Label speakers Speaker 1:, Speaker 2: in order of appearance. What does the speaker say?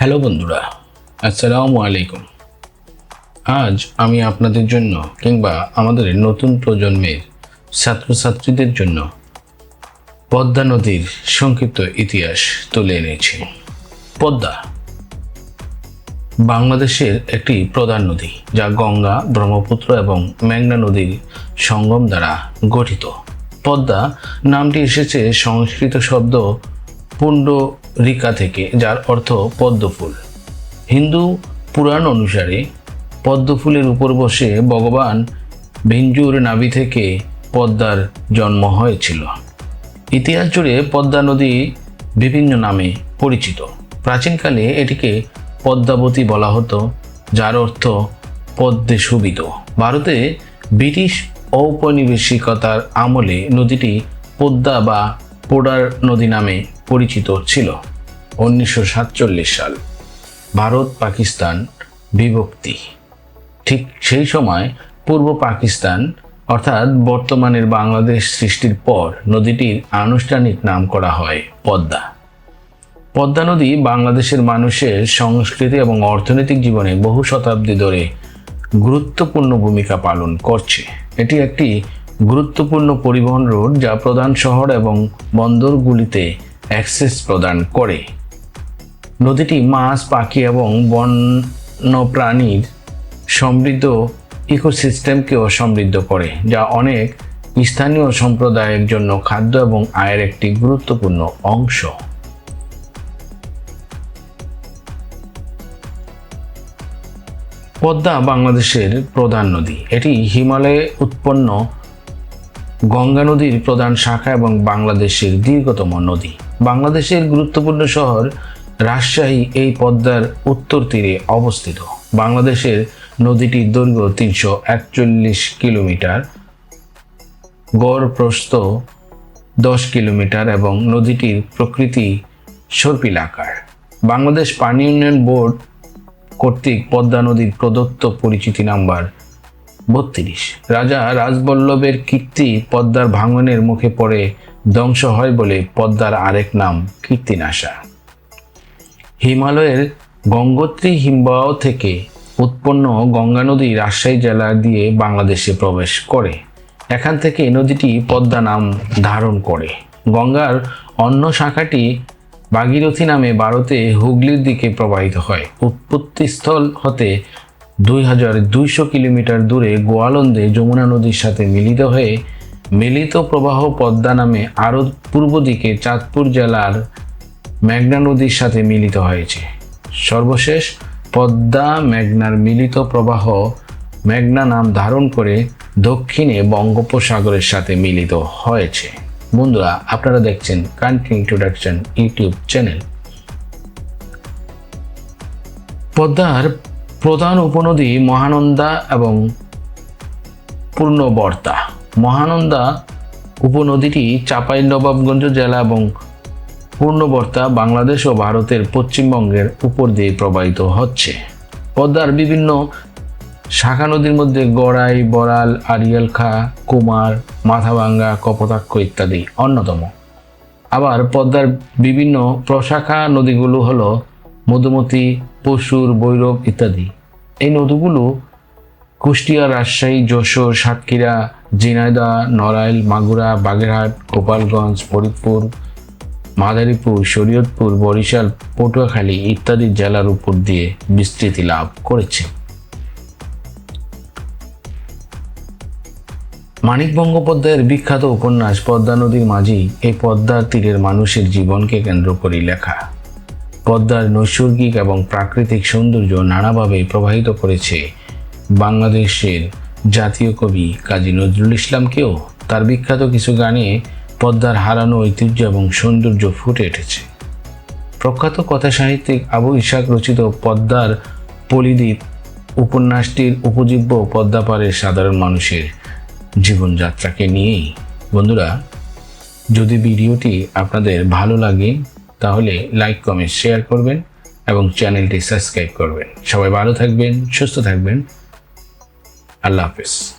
Speaker 1: Hello বন্ধুরা, আসসালামু আলাইকুম। আজ আমি আপনাদের জন্য কিংবা আমাদের নতুন প্রজন্মের ছাত্রছাত্রীদের জন্য পদ্মা নদীর সংক্ষিপ্ত ইতিহাস তুলে এনেছি। পদ্মা বাংলাদেশের একটি প্রধান নদী, যা গঙ্গা, ব্রহ্মপুত্র এবং মেঘনা নদীর সঙ্গম দ্বারা গঠিত। পদ্মা নামটি এসেছে সংস্কৃত শব্দ পুণ্ডরিকা থেকে, যার অর্থ পদ্মফুল। হিন্দু পুরাণ অনুসারে পদ্মফুলের উপর বসে ভগবান ভিঞ্জুর নাভি থেকে পদ্মার জন্ম হয়েছিল। ইতিহাস জুড়ে পদ্মা নদী বিভিন্ন নামে পরিচিত। প্রাচীনকালে এটিকে পদ্মাবতী বলা হতো, যার অর্থ পদ্মে সুবিধ ভারতে ব্রিটিশ ঔপনিবেশিকতার আমলে নদীটি পদ্মা বা পোডার নদী নামে পরিচিত ছিল উনিশশো সাতচল্লিশ সাল। ভারত পাকিস্তান বিভক্তি। ঠিক সেই সময় পূর্ব পাকিস্তান, অর্থাৎ বর্তমানের বাংলাদেশ সৃষ্টির পর নদীটির আনুষ্ঠানিক নাম করা হয় পদ্মা। পদ্মা নদী বাংলাদেশের মানুষের সংস্কৃতি এবং অর্থনৈতিক জীবনে বহু শতাব্দী ধরে গুরুত্বপূর্ণ ভূমিকা পালন করছে। এটি একটি গুরুত্বপূর্ণ পরিবহন রুট যা প্রধান শহর এবং বন্দরগুলিতে অ্যাক্সেস প্রদান করে। নদীটি মাছ, পাখি এবং বন্যপ্রাণীর সমৃদ্ধ ইকোসিস্টেমকেও সমৃদ্ধ করে, যা অনেক স্থানীয় সম্প্রদায়ের জন্য খাদ্য এবং আয়ের একটি গুরুত্বপূর্ণ অংশ। পদ্মা বাংলাদেশের প্রধান নদী। এটি হিমালয়ে উৎপন্ন গঙ্গা নদীর প্রধান শাখা এবং বাংলাদেশের দীর্ঘতম নদী। বাংলাদেশের গুরুত্বপূর্ণ শহর রাজশাহী এই পদ্মার উত্তর তীরে অবস্থিত। বাংলাদেশের নদীটির দৈর্ঘ্য তিনশো একচল্লিশ কিলোমিটার গড় প্রস্থ দশ কিলোমিটার এবং নদীটির প্রকৃতি সর্পিলাকার বাংলাদেশ পানি উন্নয়ন বোর্ড কর্তৃক পদ্মা নদীর প্রদত্ত পরিচিতি নাম্বার বত্রিশ। রাজা রাজবল্লভের কীর্তি পদ্মার ভাঙনের মুখে পড়ে ধ্বংস হয় বলে পদ্মার আরেক নাম কীর্তিনাশা। হিমালয়ের গঙ্গোত্রী হিমবাহ থেকে উৎপন্ন গঙ্গা নদী রাজশাহী জেলা দিয়ে বাংলাদেশে প্রবেশ করে। এখান থেকে নদীটি পদ্মা নাম ধারণ করে। গঙ্গার অন্য শাখাটি ভাগীরথী নামে ভারতে হুগলির দিকে প্রবাহিত হয়। উৎপত্তিস্থল হতে দুই হাজার দুইশো কিলোমিটার দূরে গোয়ালন্দে যমুনা নদীর সাথে মিলিত হয়ে মিলিত প্রবাহ পদ্মা নামে আরও পূর্ব দিকে চাঁদপুর জেলার মেঘনা নদীর সাথে মিলিত হয়েছে। সর্বশেষ পদ্মা মেঘনার মিলিত প্রবাহ মেঘনা নাম ধারণ করে দক্ষিণে বঙ্গোপসাগরের সাথে মিলিত হয়েছে। বন্ধুরা, আপনারা দেখছেন কান্ট্রি ইন্ট্রোডাকশন ইউটিউব চ্যানেল। পদ্মার প্রধান উপনদী মহানন্দা এবং পূর্ণবর্তা। মহানন্দা উপনদীটি চাঁপাই নবাবগঞ্জ জেলা এবং পূর্ণবর্তা বাংলাদেশ ও ভারতের পশ্চিমবঙ্গের উপর দিয়ে প্রবাহিত হচ্ছে। পদ্মার বিভিন্ন শাখা নদীর মধ্যে গড়াই, বড়াল আরিয়ালখা কুমার, মাথাভাঙ্গা, কপোতাক্ষ ইত্যাদি অন্যতম। আবার পদ্মার বিভিন্ন প্রশাখা নদীগুলো হলো মধুমতি পশুর বৈরব ইত্যাদি। এই নদীগুলো কুষ্টিয়া, রাজশাহী, যশোর, সাতক্ষীরা, ঝিনাইদহ, নড়াইল, মাগুরা, বাগেরহাট, গোপালগঞ্জ, ফরিদপুর, মাদারীপুর, শরীয়তপুর, বরিশাল, পটুয়াখালী ইত্যাদি জেলার উপর দিয়ে বিস্তৃতি লাভ করেছে। মানিক বন্দ্যোপাধ্যায়ের বিখ্যাত উপন্যাস পদ্মা নদীর মাঝি এই পদ্মার তীরের মানুষের জীবনকে কেন্দ্র করে লেখা। পদ্মার নৈসর্গিক এবং প্রাকৃতিক সৌন্দর্য নানাভাবে প্রবাহিত করেছে বাংলাদেশের জাতীয় কবি কাজী নজরুল ইসলামকেও তার বিখ্যাত কিছু গানে পদ্মার হারানো ঐতিহ্য এবং সৌন্দর্য ফুটে উঠেছে প্রখ্যাত কথা সাহিত্যিক আবু ইশাক রচিত পদ্মার পলিদ্বীপ উপন্যাসটির উপজীব্য পদ্মাপাড়ের সাধারণ মানুষের জীবনযাত্রাকে নিয়েই। বন্ধুরা, যদি ভিডিওটি আপনাদের ভালো লাগে তাহলে লাইক কমেন্ট শেয়ার করবেন এবং চ্যানেলটি সাবস্ক্রাইব করবেন। সবাই ভালো থাকবেন, সুস্থ থাকবেন। আল্লাহ হাফেজ।